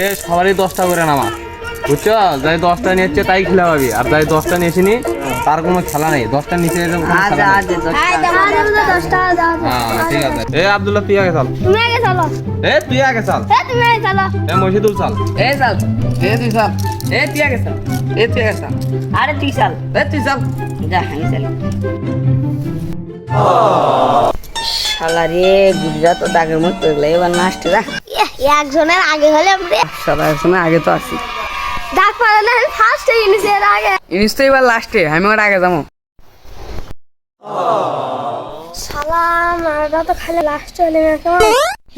এ সবারই দশটা করে নামা। বুঝছ? যাই দশটা নিচ্ছে তাই খেলা পাবি আর যাই দশটা নিয়েছিনি তার কোনো খেলা নেই। দশটা নিচে। হ্যাঁ ঠিক আছে। এ আব্দুল্লাহ তুই আগে চল। তুমি আগে চলো। এ তুই আগে চল। এ তুমি আগে চলো। এ মহিদুল চল। এ চাল। এ তুই চাল। এ তুই আগে চাল। এ তুই আগে চাল। আরে তুই চাল। এ তুই চাল। যা আমি চাল। শালা রে গুজরাট দাগের মতো এবার ইয়ে, একজনের আগে হলে আমরা সবার সময় আগে তো আসি ডাক পারে না ফার্স্ট ইনিশে এর আগে ইনিস তো এবার লাস্টে আমি ওর আগে যাব। শালা মারা তো খালি লাস্ট হলে না কেমন?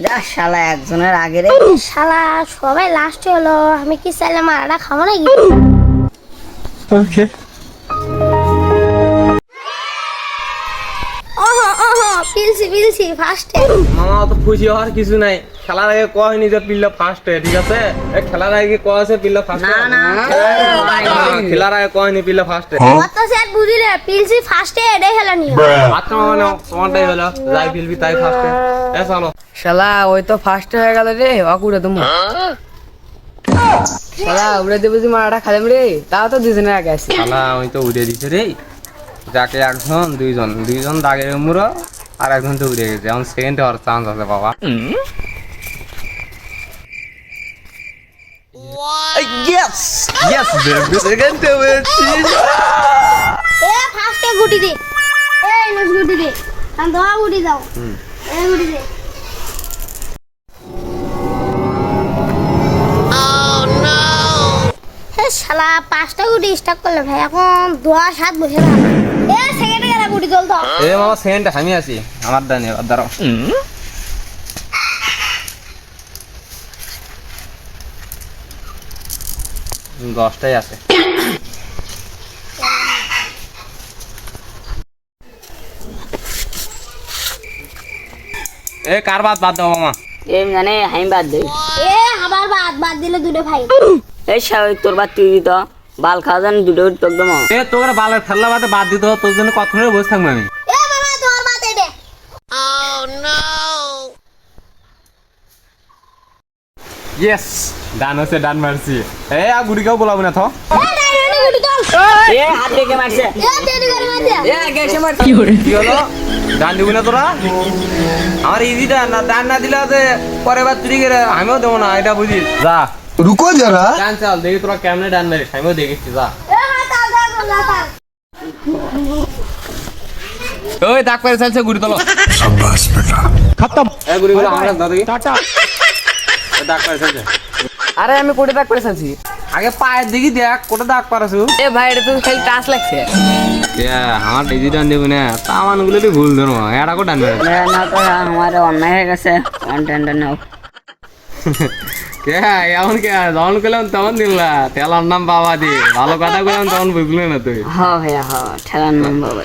যা শালা একজনের আগে রে। শালা সবাই লাস্ট হলো আমি কি চাইলে মারাটা খাব নাকি? ওকে পিলছি ফার্স্টে মামা অত খুশি হওয়ার কিছু নাই। খেলার আগে কয়নি যে পিল্লা ফার্স্ট ঠিক আছে? এ খেলার আগে কয় আছে পিল্লা ফার্স্ট না না। খেলার আগে কয়নি পিল্লা ফার্স্ট কত স্যার বুঝিলে পিলছি ফার্স্টে এটাই আচ্ছা মামা নাও তোমারটাই হলো। যাই ফিলবি তাই ফার্স্টে এ। চলো। শালা ওই তো ফার্স্ট হয়ে গেল রে অকুড়ে তুমি শালা উড়ে দেবে যে মারাটা খালাম রে তাও তো দুজনের আগে আসি শালা ওই তো উড়ে দিছে রে। যাকে একজন দুইজন। দুইজন দাগের মুড়ো। আর একজন তো উড়ে গেছে। এখন সেকেন্ড হওয়ার চান্স আছে বাবা। ইয়েস ইয়েস বেবি সেকেন্ডে হয়েছি এ ফার্স্টে গুটি দে। এ ইনুস গুটি দে। আমি গুটি দাও। এ গুটি দে। পাঁচটা গুটি স্টার্ট করলে ভাই এখন দশ হাত বসে এ সেকেন্ডে গেলা গুটি তো এ মামা সেকেন্ডে আমি আছি। আমার ডানে দাঁড়াও। দশটাই আছে। এ কার বাদ বাদ দাও মামা? এই জানে আমি বাদ দেই। এ আবার বাদ বাদ দিলে দুটো ভাই। এই স্বাভাবিক তোর বাদ তুই দিত। বাল খাওয়া জানি দুটো তোর দম এ তোর বালের ফেললা বাদে বাদ দিতে হবে, তোর জন্য কতক্ষণ ধরে বসে থাকব আমি? ইয়েস ডান হচ্ছে ডান মারছি। এ আর গুড়িকেও বলাবো না তো এ নাই নাই গুটি চল এ হাত রেখে মারছে? এ দেরি করে মার দে এ আগে এসে মার কি হলো? ডান না তোরা? আমার ইজিটা না ডান না দিলে যে পরে বার চুরি করে আমিও দেবো না এটা বুঝিস। যা। रुको जरा ডান চাল দেখি তোরা কেমনে ডান মারিস আমিও দেখেছি যা এ হাত দাও দাও দাও দাও ওই দাগ পেরে চালছে গুড়ি তোলো शाबाश बेटा এ গুড়ি গুলো আমরা দাদা টাটা দাগ পেরে চালছে আরে আমি কোটে দাগ করে ফেলছি আগে পায়ের দিকে দেখ কোটা দাগ পারাছু এ ভাই এটা তো খালি টাচ লাগছে আমার ডিজি ডান দেবো না তা মানুষগুলো তুই ভুল ধরো এটা কো ডান মেরে না তো আমার অন্যায় হয়ে গেছে কন্টেন্ট নাও কে এমন কে যখন করলাম তখন দিলা তেলার নাম বাবা দি ভালো কথা করলাম তখন বুঝলি না তুই। হ্যাঁ ভাইয়া হ ঠেলার নাম বাবা